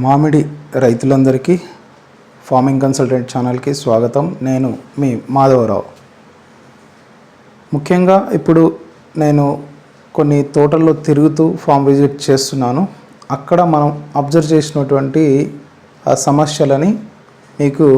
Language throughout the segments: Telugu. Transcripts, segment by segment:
మామిడి రైతులందరికీ ఫార్మింగ్ కన్సల్టెంట్ ఛానల్కి స్వాగతం. నేను మీ మాధవరావు. ముఖ్యంగా ఇప్పుడు నేను కొన్ని తోటల్లో తిరుగుతూ ఫామ్ విజిట్ చేస్తున్నాను. అక్కడ మనం అబ్జర్వ్ చేసినటువంటి ఆ సమస్యలని మీకు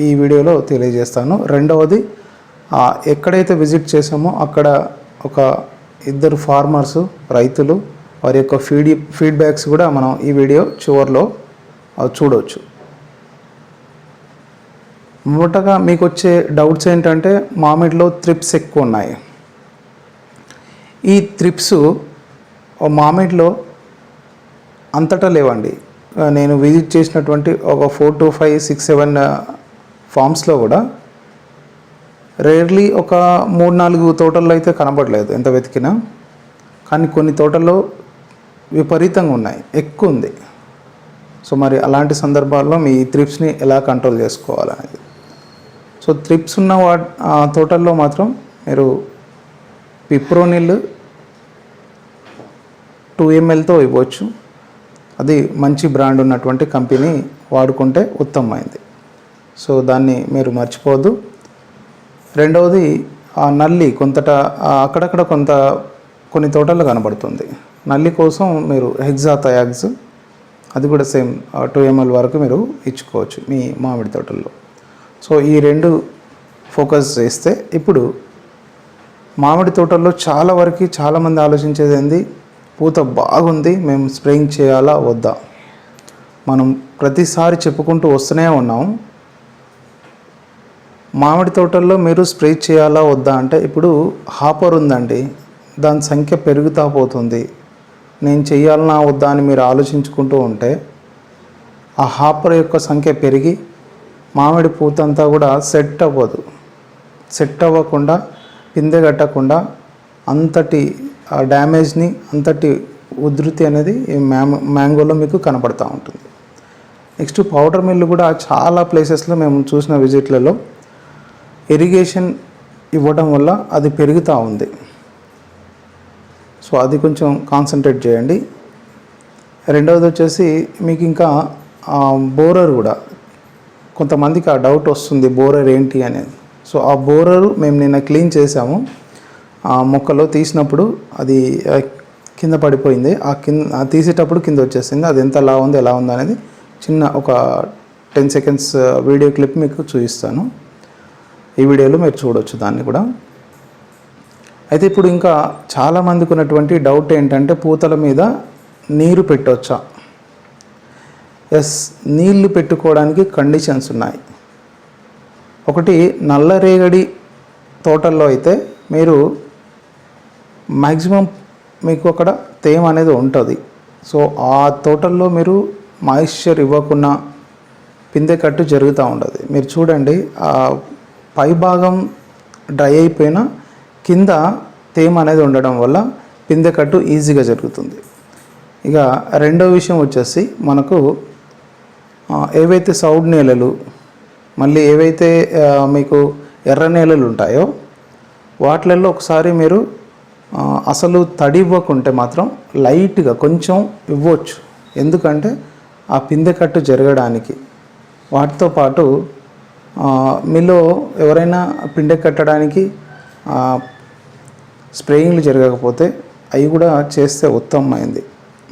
ఈ వీడియోలో తెలియజేస్తాను. రెండవది ఎక్కడైతే విజిట్ చేసామో అక్కడ ఒక ఇద్దరు ఫార్మర్స్ రైతులు వారి యొక్క ఫీడ్ ఫీడ్బ్యాక్స్ కూడా మనం ఈ వీడియో చివరిలో చూడవచ్చు మొదటగా మీకు వచ్చే డౌట్స్ ఏంటంటే మామిడిలో త్రిప్స్ ఎక్కువ ఉన్నాయి. ఈ త్రిప్స్ మామిడిలో అంతటా లేవండి. నేను విజిట్ చేసినటువంటి ఒక four two five six seven ఫామ్స్లో కూడా రేర్లీ ఒక మూడు నాలుగు తోటల్లో అయితే కనబడలేదు ఎంత వెతికినా. కానీ కొన్ని తోటల్లో విపరీతంగా ఉన్నాయి. ఎక్కువ ఉంది సో మరి అలాంటి సందర్భాల్లో మీ త్రిప్స్ని ఎలా కంట్రోల్ చేసుకోవాలనేది. సో త్రిప్స్ ఉన్న వా ఆ తోటల్లో మాత్రం మీరు పిప్రోనిల్ టూ ఎంఎల్తో ఇవ్వచ్చు. అది మంచి బ్రాండ్ ఉన్నటువంటి కంపెనీ వాడుకుంటే ఉత్తమమైంది. సో దాన్ని మీరు మర్చిపోవద్దు. రెండవది ఆ నల్లి కొంతట అక్కడక్కడ కొంత కొన్ని తోటల్లో కనబడుతుంది. నల్లి కోసం మీరు హెగ్జాథయాగ్స్ అది కూడా సేమ్ టూ ఎంఎల్ వరకు మీరు ఇచ్చుకోవచ్చు మీ మామిడి తోటల్లో. సో ఈ రెండు ఫోకస్ చేస్తే ఇప్పుడు మామిడి తోటల్లో చాలా వరకు చాలామంది ఆలోచించేది ఏంది? పూత బాగుంది మేము స్ప్రేయింగ్ చేయాలా వద్దా? మనం ప్రతిసారి చెప్పుకుంటూ వస్తూనే ఉన్నాం. మామిడి తోటల్లో మీరు స్ప్రే చేయాలా వద్దా అంటే ఇప్పుడు హాపర్ ఉందండి. దాని సంఖ్య పెరుగుతా పోతుంది. నేను చేయాలన్నా వద్దా అని మీరు ఆలోచించుకుంటూ ఉంటే ఆ హాపర్ యొక్క సంఖ్య పెరిగి మామిడి పూతంతా కూడా సెట్ అవ్వదు. సెట్ అవ్వకుండా పిందె కట్టకుండా అంతటి ఆ డ్యామేజ్ని అంతటి ఉధృతి అనేది ఈ మ్యాంగో మ్యాంగోలో మీకు కనపడుతూ ఉంటుంది. నెక్స్ట్ పౌడర్ మిల్లు కూడా చాలా ప్లేసెస్లో మేము చూసిన విజిట్లలో ఇరిగేషన్ ఇవ్వడం వల్ల అది పెరుగుతూ ఉంది. సో అది కొంచెం కాన్సన్ట్రేట్ చేయండి. రెండవది వచ్చేసి మీకు ఇంకా బోరర్ కూడా. కొంతమందికి ఆ డౌట్ వస్తుంది బోరర్ ఏంటి అనేది. సో ఆ బోరరు మేము నిన్న క్లీన్ చేసాము. ఆ మొక్కలో తీసినప్పుడు అది కింద పడిపోయింది. ఆ కింద తీసేటప్పుడు కింద వచ్చేసింది. అది ఎంత ఎలా ఉంది ఎలా ఉంది అనేది చిన్న ఒక టెన్ సెకండ్స్ వీడియో క్లిప్ మీకు చూపిస్తాను. ఈ వీడియోలో మీరు చూడొచ్చు దాన్ని కూడా. అయితే ఇప్పుడు ఇంకా చాలామందికి ఉన్నటువంటి డౌట్ ఏంటంటే పూతల మీద నీరు పెట్టవచ్చా ఎస్ నీళ్ళు పెట్టుకోవడానికి కండిషన్స్ ఉన్నాయి. ఒకటి నల్లరేగడి తోటల్లో అయితే మీరు మ్యాక్సిమం మీకు అక్కడ తేమ అనేది ఉంటుంది. సో ఆ తోటల్లో మీరు మాయిశ్చర్ ఇవ్వకుండా పిందె కట్టు జరుగుతూ ఉంటుంది మీరు చూడండి ఆ పై భాగం డ్రై అయిపోయినా కింద తేమ అనేది ఉండడం వల్ల పిందె కట్టు ఈజీగా జరుగుతుంది. ఇక రెండో విషయం వచ్చేసి మనకు ఏవైతే సౌడ్ నేలలు మళ్ళీ ఏవైతే మీకు ఎర్ర నేలలు ఉంటాయో వాటిలలో ఒకసారి మీరు అసలు తడి ఇవ్వకుంటే మాత్రం లైట్గా కొంచెం ఇవ్వచ్చు. ఎందుకంటే ఆ పిందె కట్టు జరగడానికి వాటితో పాటు మీలో ఎవరైనా పిండె కట్టడానికి స్ప్రేయింగ్లు జరగకపోతే అవి కూడా చేస్తే ఉత్తమమైంది.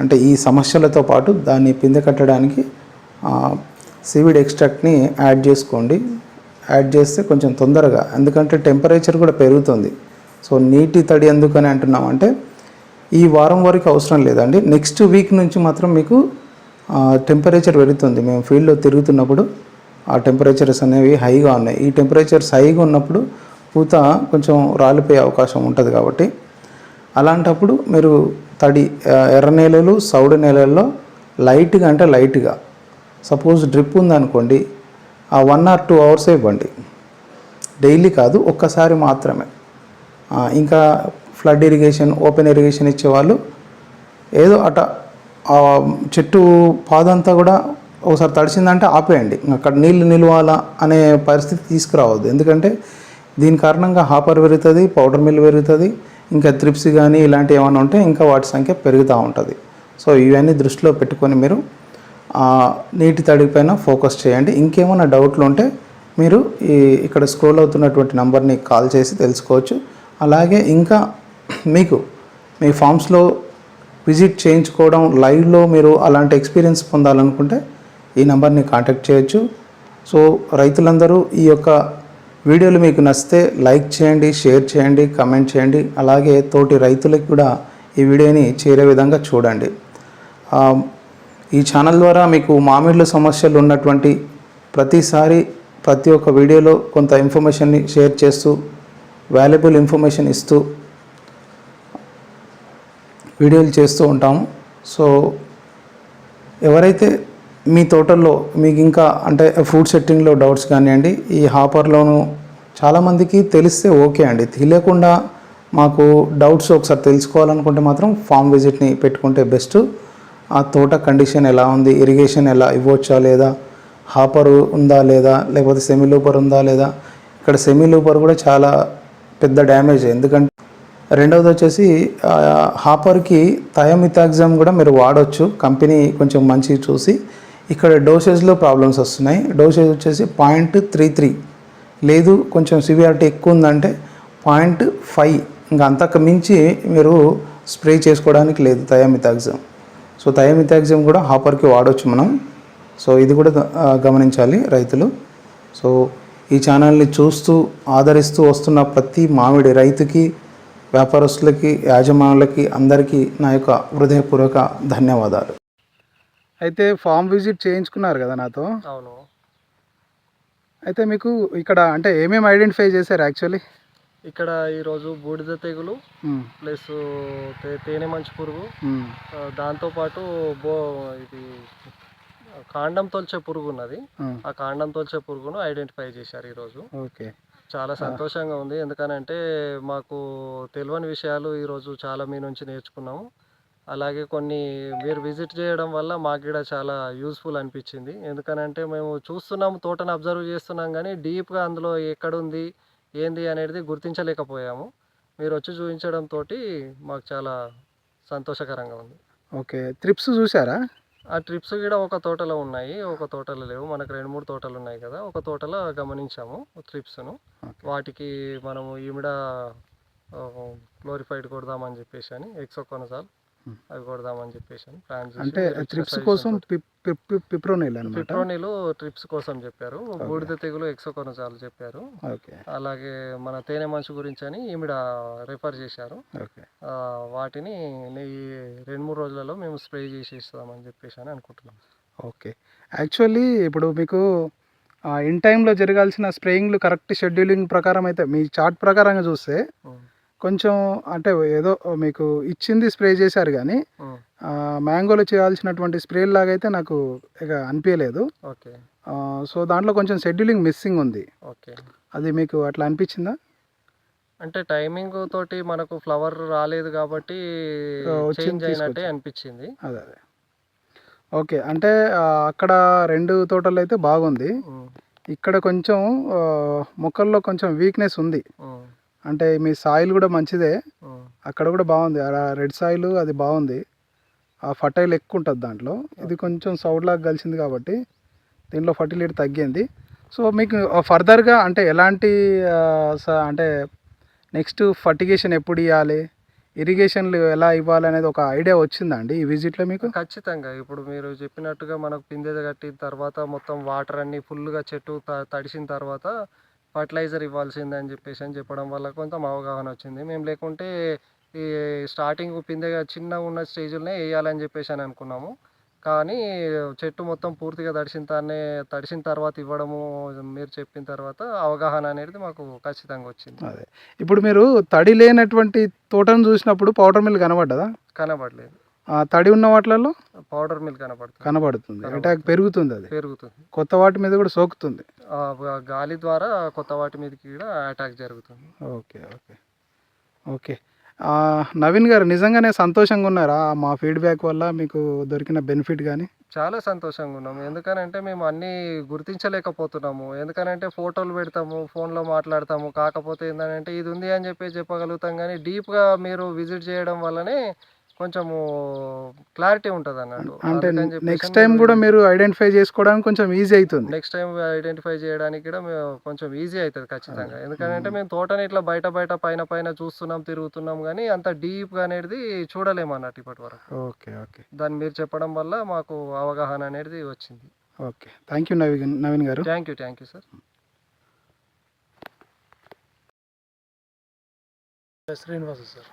అంటే ఈ సమస్యలతో పాటు దాన్ని పిందె కట్టడానికి సివిడ్ ఎక్స్ట్రాక్ట్ని యాడ్ చేసుకోండి. యాడ్ చేస్తే కొంచెం తొందరగా ఎందుకంటే టెంపరేచర్ కూడా పెరుగుతుంది. సో నీటి తడి ఎందుకని అంటున్నామంటే ఈ వారం వరకు అవసరం లేదండి. నెక్స్ట్ వీక్ నుంచి మాత్రం మీకు టెంపరేచర్ పెరుగుతుంది. మేము ఫీల్డ్లో తిరుగుతున్నప్పుడు ఆ టెంపరేచర్స్ అనేవి హైగా ఉన్నాయి. ఈ టెంపరేచర్స్ హైగా ఉన్నప్పుడు పూత కొంచెం రాలిపోయే అవకాశం ఉంటుంది కాబట్టి అలాంటప్పుడు మీరు తడి ఎర్ర నేలలు సౌడు నేలల్లో లైట్గా అంటే లైట్గా సపోజ్ డ్రిప్ ఉందనుకోండి ఆ వన్ ఆర్ టూ అవర్సే ఇవ్వండి. డైలీ కాదు ఒక్కసారి మాత్రమే. ఇంకా ఫ్లడ్ ఇరిగేషన్ ఓపెన్ ఇరిగేషన్ ఇచ్చేవాళ్ళు ఏదో అట చెట్టు పాదంతా కూడా ఒకసారి తడిసిందంటే ఆపేయండి. అక్కడ నీళ్ళు నిలవాలా అనే పరిస్థితి తీసుకురావద్దు. ఎందుకంటే దీని కారణంగా హాపర్ పెరుగుతుంది పౌడర్ మిల్ పెరుగుతుంది ఇంకా త్రిప్స్ కానీ ఇలాంటివి ఏమైనా ఉంటే ఇంకా వాటి సంఖ్య పెరుగుతూ ఉంటుంది. సో ఇవన్నీ దృష్టిలో పెట్టుకొని మీరు నీటి తడి పైన ఫోకస్ చేయండి. ఇంకేమైనా డౌట్లు ఉంటే మీరు ఈ ఇక్కడ స్క్రోల్ అవుతున్నటువంటి నెంబర్ని కాల్ చేసి తెలుసుకోవచ్చు. అలాగే ఇంకా మీకు మీ ఫామ్స్లో విజిట్ చేయించుకోవడం లైవ్లో మీరు అలాంటి ఎక్స్పీరియన్స్ పొందాలనుకుంటే ఈ నెంబర్ని కాంటాక్ట్ చేయొచ్చు. సో రైతులందరూ ఈ యొక్క వీడియోలు మీకు నచ్చితే లైక్ చేయండి షేర్ చేయండి కమెంట్ చేయండి. అలాగే తోటి రైతులకు కూడా ఈ వీడియోని చేరే విధంగా చూడండి. ఈ ఛానల్ ద్వారా మీకు మామిడిల సమస్యలు ఉన్నటువంటి ప్రతిసారి ప్రతి ఒక్క వీడియోలో కొంత ఇన్ఫర్మేషన్ని షేర్ చేస్తూ వాల్యుబుల్ ఇన్ఫర్మేషన్ ఇస్తూ వీడియోలు చేస్తూ ఉంటాము. సో ఎవరైతే మీ తోటల్లో మీకు ఇంకా అంటే ఫ్రూట్ సెట్టింగ్లో డౌట్స్ కానివ్వండి ఈ హాపర్లోను చాలామందికి తెలిస్తే ఓకే అండి. తెలియకుండా మాకు డౌట్స్ ఒకసారి తెలుసుకోవాలనుకుంటే మాత్రం ఫామ్ విజిట్ని పెట్టుకుంటే బెస్ట్ ఆ తోట కండిషన్ ఎలా ఉంది? ఇరిగేషన్ ఎలా ఇవ్వచ్చా లేదా? హాపర్ ఉందా లేదా? లేకపోతే సెమీ లూపర్ ఉందా లేదా? ఇక్కడ సెమీ లూపర్ కూడా చాలా పెద్ద డ్యామేజ్ ఎందుకంటే రెండవది వచ్చేసి హాపర్కి థయోమితాగ్జామ్ కూడా మీరు వాడవచ్చు కంపెనీ కొంచెం మంచి చూసి ఇక్కడ డోసేజ్లో ప్రాబ్లమ్స్ వస్తున్నాయి. డోసేజ్ వచ్చేసి పాయింట్ త్రీ త్రీ లేదు కొంచెం సివియారిటీ ఎక్కువ ఉందంటే పాయింట్ ఫైవ్ ఇంకా అంతకు మించి మీరు స్ప్రే చేసుకోవడానికి లేదు థయోమితాగ్జామ్ సో థయోమితాగ్జామ్ కూడా హాపర్కి వాడవచ్చు మనం. సో ఇది కూడా గమనించాలి రైతులు. సో ఈ ఛానల్ని చూస్తూ ఆదరిస్తూ వస్తున్న ప్రతి మామిడి రైతుకి వ్యాపారస్తులకి యాజమానులకి అందరికీ నా యొక్క హృదయపూర్వక ధన్యవాదాలు. అయితే ఫామ్ విజిట్ చేయించుకున్నారు కదా నాతో. అవును. అయితే మీకు ఇక్కడ అంటే ఏమేమి ఐడెంటిఫై చేశారు యాక్చువల్లీ? ఇక్కడ ఈరోజు బూడిద తెగులు ప్లస్ తేనె మంచు పురుగు. దాంతోపాటు బో ఇది కాండం తొలిచే పురుగు ఉన్నది. ఆ. కాండం తొలిచే పురుగును ఐడెంటిఫై చేశారు ఈరోజు. ఓకే. చాలా సంతోషంగా ఉంది. ఎందుకనంటే మాకు తెలియని విషయాలు ఈరోజు చాలా మీ నుంచి నేర్చుకున్నాము. అలాగే కొన్ని మీరు విజిట్ చేయడం వల్ల మాకు కూడా చాలా యూస్ఫుల్ అనిపించింది. ఎందుకనంటే మేము చూస్తున్నాము తోటను అబ్జర్వ్ చేస్తున్నాం కానీ డీప్గా అందులో ఎక్కడుంది ఏంది అనేది గుర్తించలేకపోయాము. మీరు వచ్చి చూపించడంతో మాకు చాలా సంతోషకరంగా ఉంది. ఓకే. ట్రిప్స్ చూసారా? ఆ ట్రిప్స్ కూడా ఒక తోటలో ఉన్నాయి. ఒక తోటలో లేవు. మనకు రెండు మూడు తోటలు ఉన్నాయి కదా. ఒక తోటలో గమనించాము ట్రిప్స్ను. వాటికి మనము ఈమిడ క్లోరిఫైడ్ కొడదామని చెప్పేసి అని ఎక్సోకొనజాల్ Hmm. అవి కొడదామని చెప్పేసి అని ప్లాన్ అంటే ట్రిప్స్ కోసం పిప్రోనిల్ పిప్రోనిలు ట్రిప్స్ కోసం చెప్పారు. బూడిద తెగులు ఎక్సోకొనజాల్ చెప్పారు. ఓకే. అలాగే మన తేనె మంచు గురించి అని ఈమిడ రెఫర్ చేశారు. వాటిని ఈ రెండు మూడు రోజులలో మేము స్ప్రే చేసేస్తామని చెప్పేసి అని అనుకుంటున్నాం. ఓకే. యాక్చువల్లీ ఇప్పుడు మీకు ఇన్ టైంలో జరగాల్సిన స్ప్రేయింగ్లు కరెక్ట్ షెడ్యూలింగ్ ప్రకారం అయితే మీ చార్ట్ ప్రకారంగా చూస్తే కొంచెం అంటే ఏదో మీకు ఇచ్చింది స్ప్రే చేశారు కానీ మ్యాంగోలో చేయాల్సినటువంటి స్ప్రే లాగా అయితే నాకు ఇక అనిపించలేదు ఓకే. సో దాంట్లో కొంచెం షెడ్యూలింగ్ మిస్సింగ్ ఉంది. ఓకే. అది మీకు అట్లా అనిపించిందా? అంటే టైమింగ్ తోటి మనకు ఫ్లవర్ రాలేదు కాబట్టి చేంజ్ అయినట్టే. అనిపించింది. అదే అదే. ఓకే అంటే అక్కడ రెండు తోటలు అయితే బాగుంది. ఇక్కడ కొంచెం మొక్కల్లో కొంచెం వీక్నెస్ ఉంది. అంటే మీ సాయిల్ కూడా మంచిదే. అక్కడ కూడా బాగుంది. ఆ రెడ్ సాయిల్ అది బాగుంది. ఆ ఫర్టైల్ ఎక్కువ ఉంటుంది దాంట్లో. ఇది కొంచెం సౌడ్ లాగా కలిసింది కాబట్టి దీంట్లో ఫర్టిలిటీ తగ్గింది. సో మీకు ఫర్దర్గా అంటే ఎలాంటి అంటే నెక్స్ట్ ఫర్టిగేషన్ ఎప్పుడు ఇవ్వాలి ఇరిగేషన్లు ఎలా ఇవ్వాలి అనేది ఒక ఐడియా వచ్చిందండి ఈ విజిట్లో మీకు? ఖచ్చితంగా. ఇప్పుడు మీరు చెప్పినట్టుగా మనకు పిందె కట్టిన తర్వాత మొత్తం వాటర్ అన్ని ఫుల్గా చెట్టు తడిసిన తర్వాత ఫర్టిలైజర్ ఇవ్వాల్సిందే అని చెప్పేసి అని చెప్పడం వల్ల కొంత అవగాహన వచ్చింది. మేము లేకుంటే ఈ స్టార్టింగ్ పిందెగా చిన్నగా ఉన్న స్టేజ్లోనే వేయాలని చెప్పేసి అని అనుకున్నాము. కానీ చెట్టు మొత్తం పూర్తిగా తడిసిన తానే తడిసిన తర్వాత ఇవ్వడము మీరు చెప్పిన తర్వాత అవగాహన అనేది మాకు ఖచ్చితంగా వచ్చింది. అదే. ఇప్పుడు మీరు తడి లేనటువంటి తోటను చూసినప్పుడు పౌడర్ మిల్ కనబడ్డదా? కనబడలేదు. తడి ఉన్న వాటిలలో పౌడర్ మిల్ కనబడుతుంది. కనబడుతుంది. అటాక్ పెరుగుతుంది అది. పెరుగుతుంది. కొత్త వాటి మీద కూడా సోకుతుంది. గాలి ద్వారా కొత్త వాటి మీదకి కూడా అటాక్ జరుగుతుంది. Okay okay. ఓకే. ఆ, నవీన్ గారు నిజంగానే సంతోషంగా ఉన్నారా? మా ఫీడ్బ్యాక్ వల్ల మీకు దొరికిన బెనిఫిట్ కానీ చాలా సంతోషంగా ఉన్నాము ఎందుకనంటే మేము అన్నీ గుర్తించలేకపోతున్నాము. ఎందుకనంటే ఫోటోలు పెడతాము ఫోన్లో మాట్లాడతాము. కాకపోతే ఏంటంటే ఇది ఉంది అని చెప్పి చెప్పగలుగుతాం. కానీ డీప్గా మీరు విజిట్ చేయడం వల్లనే కొంచెము క్లారిటీ ఉంటుంది అన్నట్టు అంటే నెక్స్ట్ టైం కూడా మీరు ఐడెంటిఫై చేసుకోవడానికి కొంచెం ఈజీ అవుతుంది. నెక్స్ట్ టైం ఐడెంటిఫై చేయడానికి కూడా మేము కొంచెం ఈజీ అవుతుంది ఖచ్చితంగా. ఎందుకంటే మేము. తోటని ఇట్లా బయట బయట పైన పైన చూస్తున్నాం తిరుగుతున్నాం కానీ అంత డీప్గా అనేది చూడలేము అన్నట్టు ఇప్పటి వరకు. Okay okay. దాన్ని మీరు చెప్పడం వల్ల మాకు అవగాహన అనేది వచ్చింది. Okay. Thank you Naveen Naveen garu. Thank you thank you sir Srinivas sir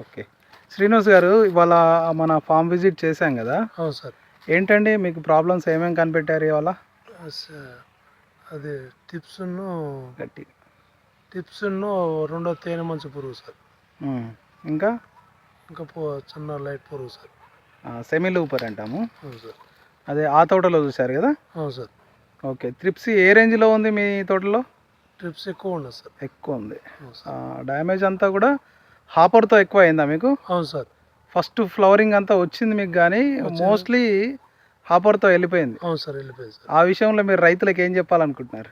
okay. Srinivas garu ఇవాళ మన ఫామ్ విజిట్ చేశాం కదా. అవును సార్. ఏంటండి మీకు ప్రాబ్లమ్స్ ఏమేమి కనిపెట్టారు ఇవాళ? అది టిప్స్ను గట్టి. టిప్స్ను రెండో తేనె మంచి పురుగు సార్. ఇంకా? ఇంకా చిన్న లైట్ పురుగు సార్. సెమీ లూపర్ అంటాము. అవును సార్. అదే ఆ తోటలో చూశారు కదా? అవును సార్. ఓకే. త్రిప్సీ ఏ రేంజ్లో ఉంది మీ తోటలో? ట్రిప్స్ ఎక్కువ ఉండదు సార్. ఎక్కువ ఉంది. డ్యామేజ్ అంతా కూడా హాపర్తో ఎక్కువ అయిందా మీకు? అవును సార్. ఫస్ట్ ఫ్లవరింగ్ అంతా వచ్చింది మీకు కానీ మోస్ట్లీ హాపర్తో వెళ్ళిపోయింది. అవును సార్ వెళ్ళిపోయింది సార్. ఆ విషయంలో మీరు రైతులకు ఏం చెప్పాలనుకుంటున్నారు?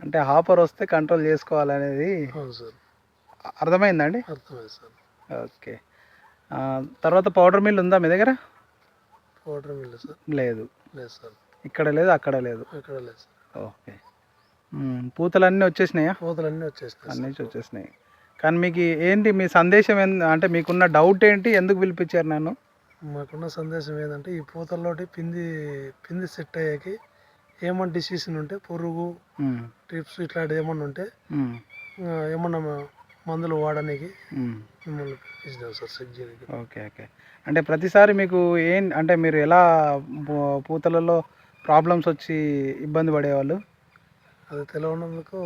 అంటే హాపర్ వస్తే కంట్రోల్ చేసుకోవాలనేది అవును సార్. అర్థమైందండి అర్థమైంది సార్. ఓకే. తర్వాత పౌడర్ మిల్ ఉందా మీ దగ్గర? Powder mill sir. లేదు. లేదు సార్. ఇక్కడ లేదు అక్కడ లేదు. ఇక్కడ లేదు సార్. ఓకే. పూతలన్నీ వచ్చేసినాయా? కోతలు అన్నీ వచ్చేసినాయి అన్నీ వచ్చేసినాయి. కానీ మీకు ఏంటి మీ సందేశం అంటే మీకున్న డౌట్ ఏంటి ఎందుకు పిలిపించారు నన్ను? మాకున్న సందేశం ఏంటంటే ఈ పూతల్లోటి పింది పింది సెట్ అయ్యాకి ఏమన్నా డిసీజన్ ఉంటే పురుగు. ట్రిప్స్ ఇట్లాంటివి ఏమన్నా ఉంటే ఏమన్నా మందులు వాడడానికి మ్మ్. మిమ్మల్ని పిలిచినాం సార్ చెక్ చేయడానికి ఓకే ఓకే. అంటే ప్రతిసారి మీకు ఏం అంటే మీరు ఎలా పూతలలో ప్రాబ్లమ్స్ వచ్చి ఇబ్బంది పడేవాళ్ళు? అది తెలియనందుకు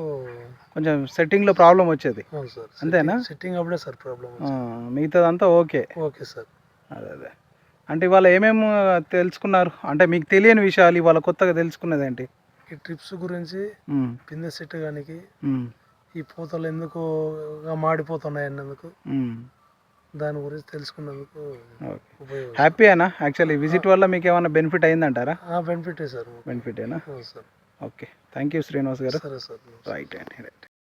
కొంచెం సెట్టింగ్లో ప్రాబ్లం వచ్చేది. అవును సార్. అంతేనా? సిట్టింగ్ అప్పుడే సార్ ప్రాబ్లం ఆ, మిగతాదంతా ఓకే. Okay sir. అదే అదే. అంటే ఇవాళ ఏమేమి తెలుసుకున్నారు? అంటే మీకు తెలియని విషయాలు ఇవాళ కొత్తగా తెలుసుకున్నది ఏంటి? ఈ ట్రిప్స్ గురించి. పిందె సెట్ గానికి. ఈ పూతలు ఎందుకు మాడిపోతున్నాయి అన్నందుకు. దాని గురించి తెలుసుకున్నందుకు ఓకే. ఉపయోగం హ్యాపీయేనా యాక్చువల్లీ విజిట్ వల్ల మీకు ఏమైనా బెనిఫిట్ అయిందంటారా బెనిఫిటే సార్ బెనిఫిటేనా అవును sir. Okay. Thank you Srinivas garu. Right అండి రైట్.